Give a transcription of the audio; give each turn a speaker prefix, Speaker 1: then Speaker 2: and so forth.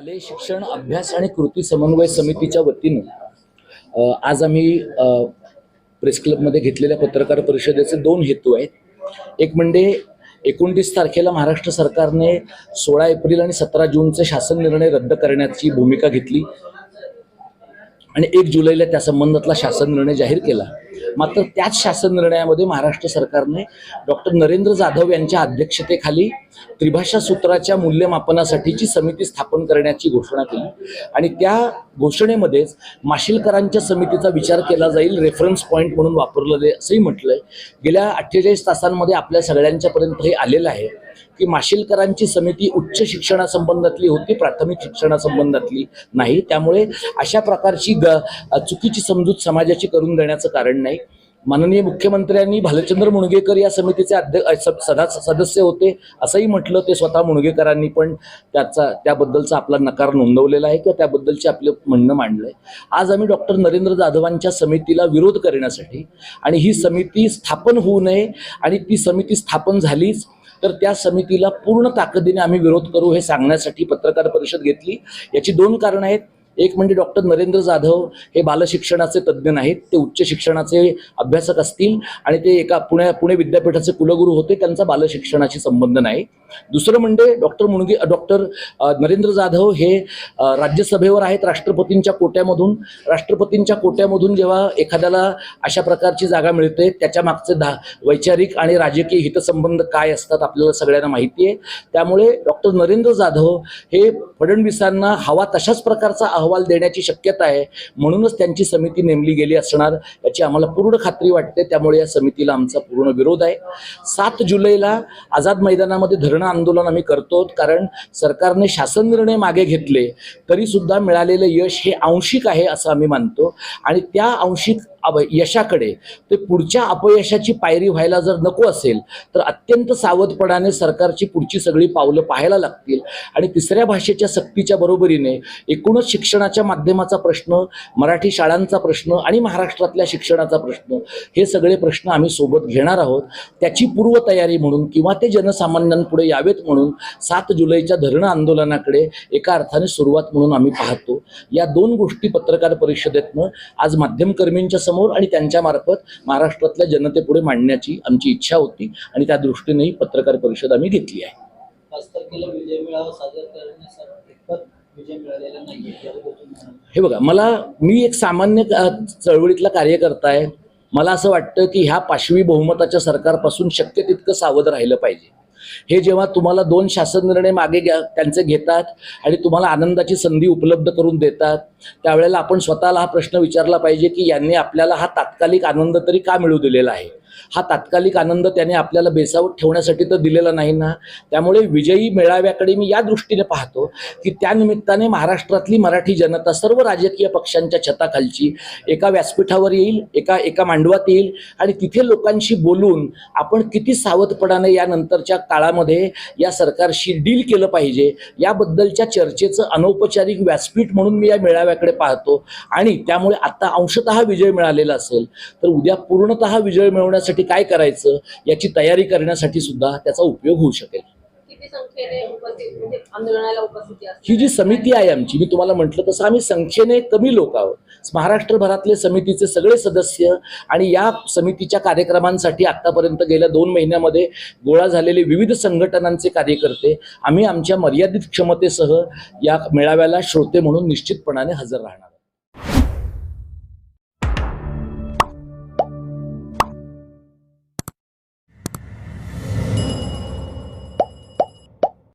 Speaker 1: शालेय शिक्षण अभ्यास आणि कृती समन्वय समितीच्या वतीनं आज आम्ही प्रेस क्लबमध्ये घेतलेल्या पत्रकार परिषदेचे दोन हेतू आहेत. एक म्हणजे एकोणतीस तारखेला महाराष्ट्र सरकारने सोळा एप्रिल आणि सतरा जूनचे शासन निर्णय रद्द करण्याची भूमिका घेतली. आणि एक जुलैला त्या संबंधातला शासन निर्णय जाहीर केला. मात्र त्याच शासन निर्णयामध्ये महाराष्ट्र सरकारने डॉक्टर नरेंद्र जाधव यांच्या अध्यक्षतेखाली त्रिभाषा सूत्राच्या मूल्यमापनासाठीची समिती स्थापन करण्याची घोषणा केली. आणि त्या घोषणेमध्येच माशिलकरांच्या समितीचा विचार केला जाईल रेफरन्स पॉईंट म्हणून वापरलं जाईल असंही म्हटलंय. गेल्या अठ्ठेचाळीस तासांमध्ये आपल्या सगळ्यांच्यापर्यंत हे आलेलं आहे. की माशिलकरांची समिती उच्च शिक्षणासंबंधातली होती प्राथमिक शिक्षणासंबंधातली नाही. त्यामुळे अशा प्रकारची ग चुकीची समजूत समाजाची करून देण्याचं कारण नाही. माननीय मुख्यमंत्र्यांनी भालचंद्र मुणगेकर या समितीचे अध्यक्ष सदा सदस्य होते असंही म्हटलं ते स्वतः मुणगेकरांनी पण त्याचा त्याबद्दलचा आपला नकार नोंदवलेला आहे किंवा त्याबद्दलचे आपलं म्हणणं मांडलं आहे आज आम्ही डॉक्टर नरेंद्र जाधवांच्या समितीला विरोध करण्यासाठी आणि ही समिती स्थापन होऊ नये आणि ती समिती स्थापन झालीच तर त्या समितीला पूर्ण ताकदीने आम्ही विरोध करू हे सांगण्यासाठी पत्रकार परिषद घेतली. याची दोन कारणं आहेत. एक म्हणजे डॉक्टर नरेंद्र जाधव हे बालशिक्षणाचे तज्ज्ञ नाहीत ते उच्च शिक्षणाचे अभ्यासक असतील आणि ते एका पुणे पुणे विद्यापीठाचे कुलगुरू होते त्यांचा बालशिक्षणाशी संबंध नाही. दुसरं म्हणजे डॉक्टर मुणगे डॉक्टर नरेंद्र जाधव हे राज्यसभेवर आहेत राष्ट्रपतींच्या कोट्यामधून. राष्ट्रपतींच्या कोट्यामधून जेव्हा एखाद्याला अशा प्रकारची जागा मिळते त्याच्या मागचे धा वैचारिक आणि राजकीय हितसंबंध काय असतात आपल्याला सगळ्यांना माहिती आहे त्यामुळे डॉक्टर नरेंद्र जाधव हे फडणवीसांना हवा तशाच प्रकारचा अहवाल देण्याची शक्यता आहे. म्हणूनच त्यांची समिती नेमली गेली असणार याची आम्हाला पूर्ण खात्री वाटते. त्यामुळे या समितीला आमचा पूर्ण विरोध आहे. सात जुलैला आझाद मैदानामध्ये धरणं आंदोलन आम्ही करतो कारण सरकारने शासन निर्णय मागे घेतले तरी सुद्धा मिळालेलं यश हे आंशिक आहे असं आम्ही मानतो. आणि त्या आंशिक यशाकडे ते पुढच्या अपयशाची पायरी व्हायला जर नको असेल तर अत्यंत सावधपणाने सरकारची पुढची सगळी पावलं पाहायला लागतील. आणि तिसऱ्या भाषेच्या सक्तीच्या बरोबरीने एकूणच शिक्षणाच्या माध्यमाचा प्रश्न मराठी शाळांचा प्रश्न आणि महाराष्ट्रातल्या शिक्षणाचा प्रश्न हे सगळे प्रश्न आम्ही सोबत घेणार आहोत. त्याची पूर्वतयारी म्हणून किंवा ते जनसामान्यांपुढे यावेत म्हणून सात जुलैच्या धरणं आंदोलनाकडे एका अर्थाने सुरुवात म्हणून आम्ही पाहतो. या दोन गोष्टी पत्रकार परिषदेतनं आज माध्यमकर्मींच्या समोर आणि त्यांच्या मार्फत महाराष्ट्रातल्या जनतेपुढे मांडण्याची आमची इच्छा होती आणि त्या दृष्टीनेही पत्रकार परिषद आम्ही घेतली आहे.
Speaker 2: पाच तारखेला विजय मिळालेला
Speaker 1: हे बघा मला मी एक सामान्य चळवळीतला कार्यकर्ता आहे मला असं वाटतं की ह्या पाशवी बहुमताच्या सरकारपासून शक्य तितकं सावध राहिलं पाहिजे. हे जेव्हा तुम्हाला दोन शासन निर्णय मागे घ्या त्यांचे घेतात आणि तुम्हाला आनंदाची संधी उपलब्ध करून देतात त्यावेळेला आपण स्वतःला हा प्रश्न विचारला पाहिजे की यांनी आपल्याला हा तात्कालिक आनंद तरी का मिळू दिलेला आहे? हा तात्कालिक आनंद त्याने आपल्याला बेसावत ठेवण्यासाठी तर दिलेला नाही ना. त्यामुळे विजयी मेळाव्याकडे मी या दृष्टीने पाहतो की त्या निमित्ताने महाराष्ट्रातली मराठी जनता सर्व राजकीय पक्षांच्या छताखालची एका व्यासपीठावर येईल एका एका मांडवात येईल आणि तिथे लोकांशी बोलून आपण किती सावधपणाने या नंतरच्या काळामध्ये या सरकारशी डील केलं पाहिजे याबद्दलच्या चर्चेचं अनौपचारिक व्यासपीठ म्हणून मी या मेळाव्याकडे पाहतो. आणि त्यामुळे आता अंशतः विजय मिळालेला असेल तर उद्या पूर्णतः विजय मिळवण्यासाठी काय करायचं याची तयारी करण्यासाठी सुद्धा त्याचा उपयोग होऊ शकेल.
Speaker 3: म्हणजे
Speaker 1: ही जी समिती आहे आमची मी तुम्हाला म्हटलं तसं आम्ही संख्येने कमी लोक आहोत. महाराष्ट्रभरातले समितीचे सगळे सदस्य आणि या समितीच्या कार्यक्रमांसाठी आतापर्यंत गेल्या दोन महिन्यामध्ये गोळा झालेले विविध संघटनांचे कार्यकर्ते आम्ही आमच्या मर्यादित क्षमतेसह या मेळाव्याला श्रोते म्हणून निश्चितपणाने हजर राहणार.